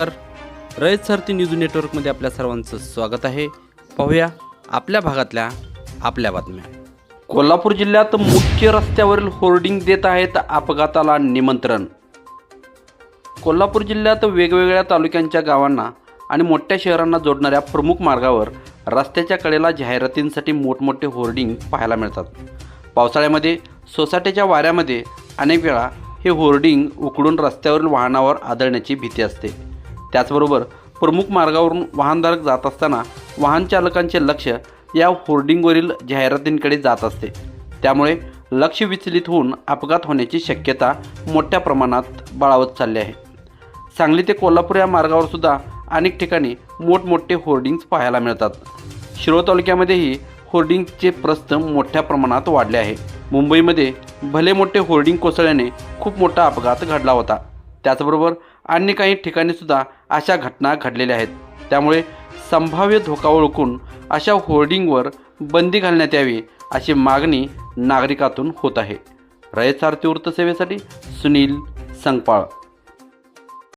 तर रयत सारथी न्यूज नेटवर्कमध्ये आपल्या सर्वांचं स्वागत आहे. पाहूया आपल्या भागातल्या आपल्या बातम्या. कोल्हापूर जिल्ह्यात मुख्य रस्त्यावरील होर्डिंग देत आहेत अपघाताला निमंत्रण. कोल्हापूर जिल्ह्यात वेगवेगळ्या तालुक्यांच्या गावांना आणि मोठ्या शहरांना जोडणाऱ्या प्रमुख मार्गावर रस्त्याच्या कडेला जाहिरातींसाठी मोठमोठे होर्डिंग पाहायला मिळतात. पावसाळ्यामध्ये सोसाट्याच्या वाऱ्यामध्ये अनेक वेळा हे होर्डिंग उकडून रस्त्यावरील वाहनावर आदळण्याची भीती असते. त्याचबरोबर प्रमुख मार्गावरून वाहनधारक जात असताना वाहनचालकांचे लक्ष या होर्डिंगवरील जाहिरातींकडे जात असते. त्यामुळे लक्ष विचलित होऊन अपघात होण्याची शक्यता मोठ्या प्रमाणात बळावत चालली आहे. सांगली ते कोल्हापूर या मार्गावरसुद्धा अनेक ठिकाणी मोठमोठे होर्डिंग्ज पाहायला मिळतात. शिरोळ तालुक्यामध्येही होर्डिंगचे प्रस्त मोठ्या प्रमाणात वाढले आहे. मुंबईमध्ये भले मोठे होर्डिंग कोसळल्याने खूप मोठा अपघात घडला होता. त्याचबरोबर अन्य काही ठिकाणीसुद्धा अशा घटना घडलेल्या आहेत. त्यामुळे संभाव्य धोका ओळखून अशा होर्डिंगवर बंदी घालण्यात यावी अशी मागणी नागरिकातून होत आहे. रयत सारथी वृत्तसेवेसाठी सुनील संगपाळ.